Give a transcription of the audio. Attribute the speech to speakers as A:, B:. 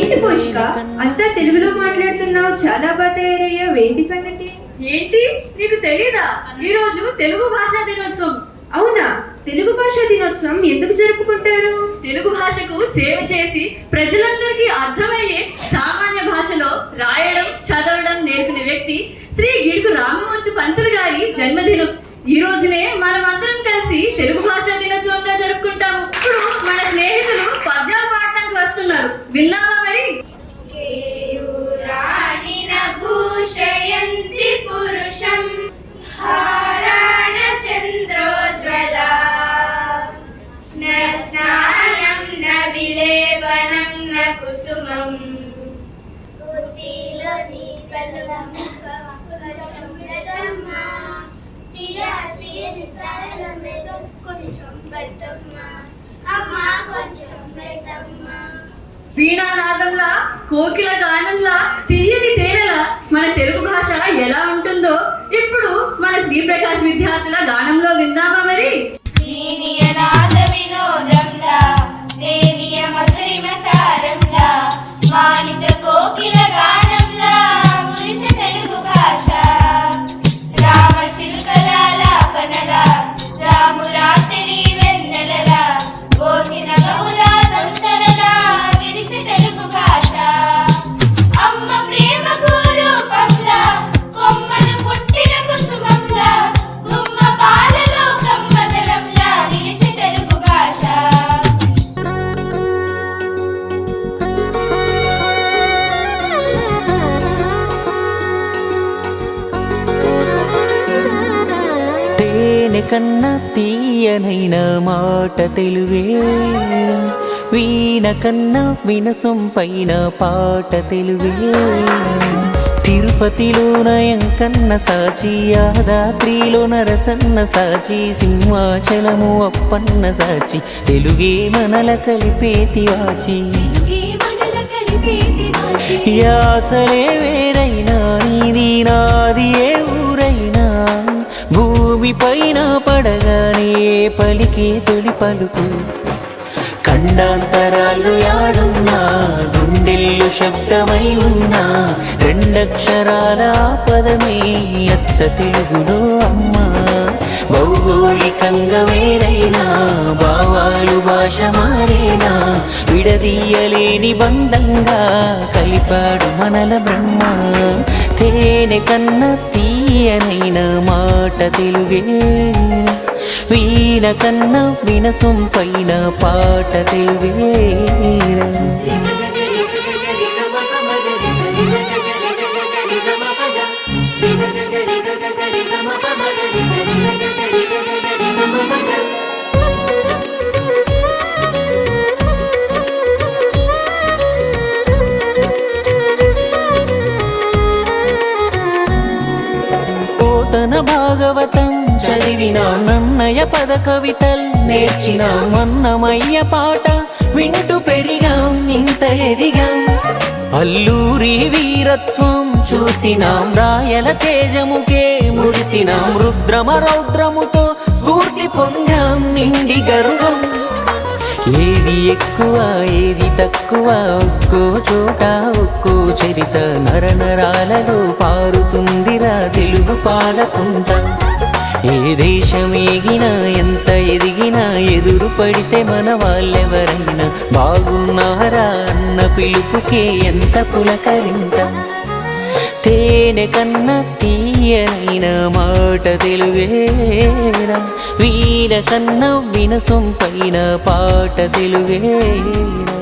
A: కౌశిక అంతా తెలుగులో మాట్లాడుతున్నావు చాలా బాగా తయారయ్యావు. ఏంటి సంగతి?
B: ఏంటి? నీకు తెలీదా? ఈ రోజు తెలుగు భాషా దినోత్సవం.
A: అవునా? తెలుగు భాషా దినోత్సవం ఎందుకు జరుపుకుంటారు?
B: తెలుగు భాషకు సేవ చేసి ప్రజలందరికీ అర్థమయ్యే సామాన్య భాషలో రాయడం చదవడం నేర్పిన వ్యక్తి శ్రీ గిడుగు రామమూర్తి పంతులు గారి జన్మదినం. ఈ రోజునే మనం అందరం కలిసి తెలుగు భాషా దినోత్సవంగా జరుపుకుంటాము. ఇప్పుడు మన స్నేహితులు పద్యాలు పాడటానికి వస్తున్నారు. విన్నావా వీణానాదంలా కోకిల గానంలా తీయని తేనెలా మన తెలుగు భాష ఎలా ఉంటుందో ఇప్పుడు మన శ్రీప్రకాశ్ విద్యార్థుల గానంలో విందామా మరి?
C: కోకిల గానం చిలుకలాలాపనలా రాము
D: కన్న తీయనైన మాట తెలుగే వీణ కన్న వినసొంపైన పాట తెలుగే తిరుపతిలో నయం కన్న సాచి యాదాద్రిలో నరసన్న సాచి సింహాచలము అప్పన్న సాచి తెలుగే మనల కలిపేతి వాచి యాసలే వేరైనా నీది నాది ఏ ఊరైనా భూమి పైన పలికే తొలి పలుకు. ఖండాంతరాలు యాడున్నా గుండెల్లు శబ్దమై ఉన్నా రెండక్షరాల పదమే అచ్చ తెలుగులో అమ్మా. భౌగోళికంగా వేరైనా భావాలు భాష మారేనా విడదీయలేని బంధంగా కలిపాడు మనల బ్రహ్మ. తేనె కన్న తీయనైన మాట తెలుగే. వీణ కన్న వినసొంపైన పాట తెలుగేరా పోతన భాగవతం చదివినా నన్నయ పద కవితల్ నేర్చినా మన్నమయ్య పాట వింటూ పెరిగాం ఇంత ఎదిగాం. అల్లూరి వీరత్వం చూసినాం రాయల తేజముకే మురిసినాం రుద్రమ రౌద్రముతో స్ఫూర్తి పొందాం నిండి గర్వం ఏది ఎక్కువ ఏది తక్కువ ఒక్కో చోట ఒక్కో చరిత నరనరాలలో పారుతుందిరా తెలుగు పాలకుంటా. ఏ దేశం ఎగినా ఎంత ఎదిగినా ఎదురు పడితే మన వాళ్ళెవరైనా బాగున్నారా అన్న పిలుపుకే ఎంత పులకరింటాం తేనె కన్నా తీయనైన మాట తెలుగేరా వీణ కన్నా వినసొంపైన పాట తెలుగేరా